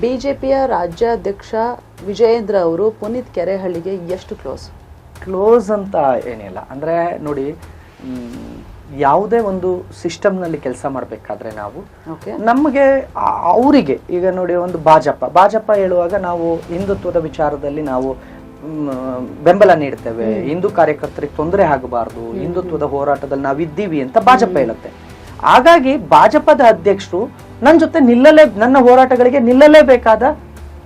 ಬಿಜೆಪಿಯ ರಾಜ್ಯಾಧ್ಯಕ್ಷ ವಿಜಯೇಂದ್ರ ಅವರು ಪುನೀತ್ ಕೆರೆಹಳ್ಳಿಗೆ ಎಷ್ಟು ಕ್ಲೋಸ್? ಕ್ಲೋಸ್ ಅಂತ ಏನಿಲ್ಲ. ಅಂದರೆ ನೋಡಿ ಯಾವುದೇ ಒಂದು ಸಿಸ್ಟಮ್ನಲ್ಲಿ ಕೆಲಸ ಮಾಡಬೇಕಾದ್ರೆ ನಾವು ಓಕೆ. ನಮಗೆ ಅವರಿಗೆ ಈಗ ನೋಡಿ ಒಂದು ಭಾಜಪ. ಭಾಜಪ ಹೇಳುವಾಗ ನಾವು ಹಿಂದುತ್ವದ ವಿಚಾರದಲ್ಲಿ ನಾವು ಬೆಂಬಲ ನೀಡ್ತೇವೆ. ಹಿಂದೂ ಕಾರ್ಯಕರ್ತರಿಗೆ ತೊಂದರೆ ಆಗಬಾರ್ದು. ಹಿಂದುತ್ವದ ಹೋರಾಟದಲ್ಲಿ ನಾವು ಇದ್ದೀವಿ ಅಂತ ಭಾಜಪ ಹೇಳುತ್ತೆ. ಹಾಗಾಗಿ ಭಾಜಪದ ಅಧ್ಯಕ್ಷರು ನನ್ನ ಜೊತೆ ನಿಲ್ಲಲೇ ನನ್ನ ಹೋರಾಟಗಳಿಗೆ ನಿಲ್ಲಲೇಬೇಕಾದ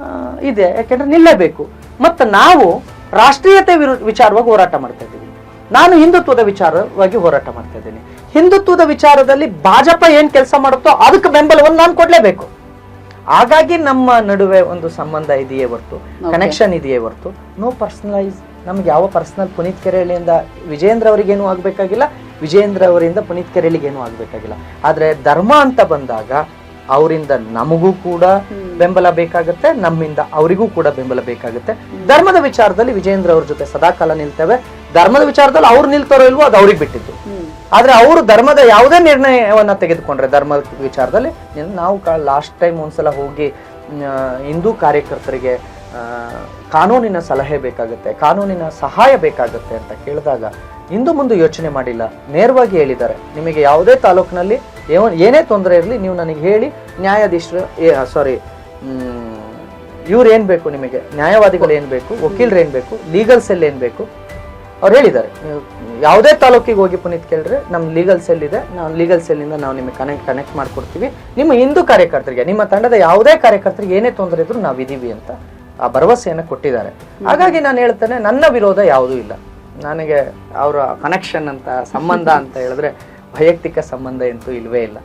ಆ, ಇದೆ. ಯಾಕೆಂದ್ರೆ ನಿಲ್ಲಬೇಕು. ಮತ್ತು ನಾವು ರಾಷ್ಟ್ರೀಯತೆ ವಿರು ವಿಚಾರವಾಗಿ ಹೋರಾಟ ಮಾಡ್ತಾ ಇದ್ದೀವಿ. ನಾನು ಹಿಂದುತ್ವದ ವಿಚಾರವಾಗಿ ಹೋರಾಟ ಮಾಡ್ತಾ ಇದ್ದೀನಿ. ಹಿಂದುತ್ವದ ವಿಚಾರದಲ್ಲಿ ಭಾಜಪ ಏನು ಕೆಲಸ ಮಾಡುತ್ತೋ ಅದಕ್ಕೆ ಬೆಂಬಲವನ್ನು ನಾನು ಕೊಡಲೇಬೇಕು. ಹಾಗಾಗಿ ನಮ್ಮ ನಡುವೆ ಒಂದು ಸಂಬಂಧ ಇದೆಯೇ ಹೊರತು ಕನೆಕ್ಷನ್ ಇದೆಯೇ ಹೊರತು ನೋ ಪರ್ಸನಲೈಸ್ ನಮ್ಗೆ ಯಾವ ಪರ್ಸನಲ್ ಪುನೀತ್ ಕೆರೆಹಳ್ಳಿಯಿಂದ ವಿಜೇಂದ್ರ ಅವರಿಗೇನು ಆಗಬೇಕಾಗಿಲ್ಲ ವಿಜೇಂದ್ರ ಅವರಿಂದ ಪುನೀತ್ ಕೆರೆಹಳ್ಳಿಗೇನು ಆಗಬೇಕಾಗಿಲ್ಲ. ಆದರೆ ಧರ್ಮ ಅಂತ ಬಂದಾಗ ಅವರಿಂದ ನಮಗೂ ಕೂಡ ಬೆಂಬಲ ಬೇಕಾಗುತ್ತೆ ನಮ್ಮಿಂದ ಅವರಿಗೂ ಕೂಡ ಬೆಂಬಲ ಬೇಕಾಗುತ್ತೆ. ಧರ್ಮದ ವಿಚಾರದಲ್ಲಿ ವಿಜೇಂದ್ರ ಅವ್ರ ಜೊತೆ ಸದಾಕಾಲ ನಿಲ್ತೇವೆ. ಧರ್ಮದ ವಿಚಾರದಲ್ಲಿ ಅವ್ರು ನಿಲ್ತಾರೋ ಇಲ್ವೋ ಅದು ಅವ್ರಿಗೆ ಬಿಟ್ಟಿದ್ದು. ಆದ್ರೆ ಅವರು ಧರ್ಮದ ಯಾವುದೇ ನಿರ್ಣಯವನ್ನ ತೆಗೆದುಕೊಂಡ್ರೆ ಧರ್ಮದ ವಿಚಾರದಲ್ಲಿ ನಾವು ಲಾಸ್ಟ್ ಟೈಮ್ ಒಂದ್ಸಲ ಹೋಗಿ ಹಿಂದೂ ಕಾರ್ಯಕರ್ತರಿಗೆ ಕಾನೂನಿನ ಸಲಹೆ ಬೇಕಾಗುತ್ತೆ ಕಾನೂನಿನ ಸಹಾಯ ಬೇಕಾಗುತ್ತೆ ಅಂತ ಕೇಳಿದಾಗ ಇಂದು ಮುಂದೆ ಯೋಚನೆ ಮಾಡಿಲ್ಲ. ನೇರವಾಗಿ ಹೇಳಿದ್ದಾರೆ ನಿಮಗೆ ಯಾವುದೇ ತಾಲೂಕಿನಲ್ಲಿ ಏನೇ ತೊಂದರೆ ಇರಲಿ, ನೀವು ನನಗೆ ಹೇಳಿ, ನ್ಯಾಯಾಧೀಶರು ಸಾರಿ ಇವ್ರು ಏನು ಬೇಕು ನಿಮಗೆ? ನ್ಯಾಯವಾದಿಗಳು ಏನು ಬೇಕು? ವಕೀಲರು ಏನು ಬೇಕು? ಲೀಗಲ್ ಸೆಲ್ ಏನು ಬೇಕು? ಅವ್ರು ಹೇಳಿದ್ದಾರೆ. ನೀವು ಯಾವುದೇ ತಾಲೂಕಿಗೆ ಹೋಗಿ ಪುನೀತ್ ಕೇಳಿದ್ರೆ ನಮ್ಮ ಲೀಗಲ್ ಸೆಲ್ ಇದೆ, ನಾವು ಲೀಗಲ್ ಸೆಲ್ಲಿಂದ ನಾವು ನಿಮಗೆ ಕನೆಕ್ಟ್ ಕನೆಕ್ಟ್ ಮಾಡಿಕೊಡ್ತೀವಿ. ನಿಮ್ಮ ಹಿಂದೂ ಕಾರ್ಯಕರ್ತರಿಗೆ, ನಿಮ್ಮ ತಂಡದ ಯಾವುದೇ ಕಾರ್ಯಕರ್ತರಿಗೆ ಏನೇ ತೊಂದರೆ ಇದ್ರೂ ನಾವು ಇದೀವಿ ಅಂತ ಆ ಭರವಸೆಯನ್ನು ಕೊಟ್ಟಿದ್ದಾರೆ. ಹಾಗಾಗಿ ನಾನು ಹೇಳ್ತೇನೆ, ನನ್ನ ವಿರೋಧ ಯಾವುದೂ ಇಲ್ಲ. ನನಗೆ ಅವರ ಕನೆಕ್ಷನ್ ಅಂತ, ಸಂಬಂಧ ಅಂತ ಹೇಳಿದ್ರೆ ವೈಯಕ್ತಿಕ ಸಂಬಂಧ ಅಂತೂ ಇಲ್ಲವೇ ಇಲ್ಲ.